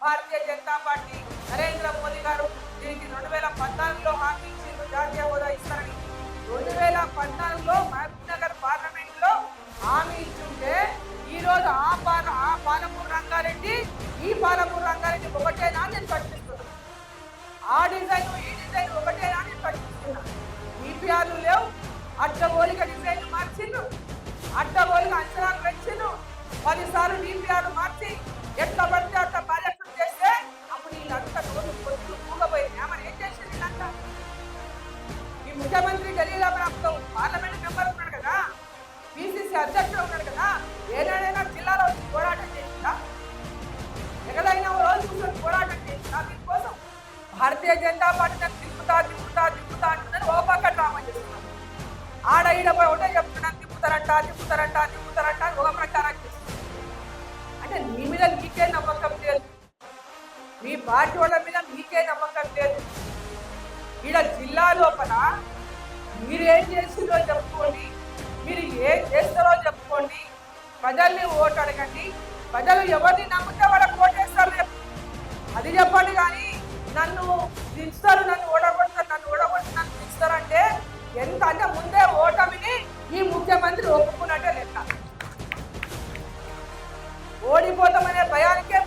భారతీయ Janata party Narendra Modi గారు దీనికి రెండు వేల పద్నాలుగులో హామీ ఇచ్చిండ్రు. జాతీయ హోదా ఇస్తారని. రెండు వేల పద్నాలుగులో మహబూబ్ నగర్ పార్లమెంట్లో హామీ ఇచ్చుంటే ఈ రోజు ఆ పాల ఆ పాలమూరు రంగారెడ్డి ఈ పాలమూరు రంగారెడ్డి ఒకటేనా నేను ప్రశ్నిస్తున్నాను ఆ డిజైన్ ఈ డిజైన్ ఒకటేనా నేను ప్రశ్నిస్తున్నాను ఈపీఆర్లు లేవు అడ్డగోలిక డిజైన్ మార్చిండ్రు. అడ్డగోలిక అంచనాలు పెంచిండు పదిసార్లు ఈపీఆర్ మార్చి ఈ ముఖ్యమంత్రి గలీలా ప్రాంతం పార్లమెంట్ మెంబర్ ఉన్నాడు కదా? పిసిసి అధ్యక్షుడు ఉన్నాడు కదా? ఏనాడైనా జిల్లాలో పోరాటం చేసిందా? ఎక్కడైనా రోజు కూర్చొని పోరాటం చేసిందా? దీనికోసం భారతీయ జనతా పార్టీ నన్ను తిప్పుతా తిప్పుతా తిప్పుతా అంటుందని ఓ పక్క డ్రామా చేస్తున్నాను ఆడ ఈడ పోయి ఒకటే చెప్తున్నాను తిప్పుతారంట తిప్పుతారంట తిప్పుతారంట ఒక ప్రచారం చేస్తున్నారు. అంటే నీ మీద నీకే నమ్మకం లేదు. మీ పార్టీ వాళ్ళ మీద మీకే నమ్మకం లేదు. ఇక్కడ జిల్లా లోపల మీరు ఏం చేసిందో చెప్పుకోండి. మీరు ఏం చేస్తారో చెప్పుకోండి. ప్రజల్ని ఓటు అడగండి. ప్రజలు ఎవరిని నమ్మితే వాళ్ళకి ఓటేస్తారు రేపు. అది చెప్పండి కానీ నన్ను దించుతారు నన్ను ఓడగొడతారు నన్ను ఓడగొడతారు నన్ను దించుతారంటే ఎంత అంటే ముందే ఓటమిని ఈ ముఖ్యమంత్రి ఒప్పుకున్నట్టే లెక్క. ఓడిపోతామనే భయానికే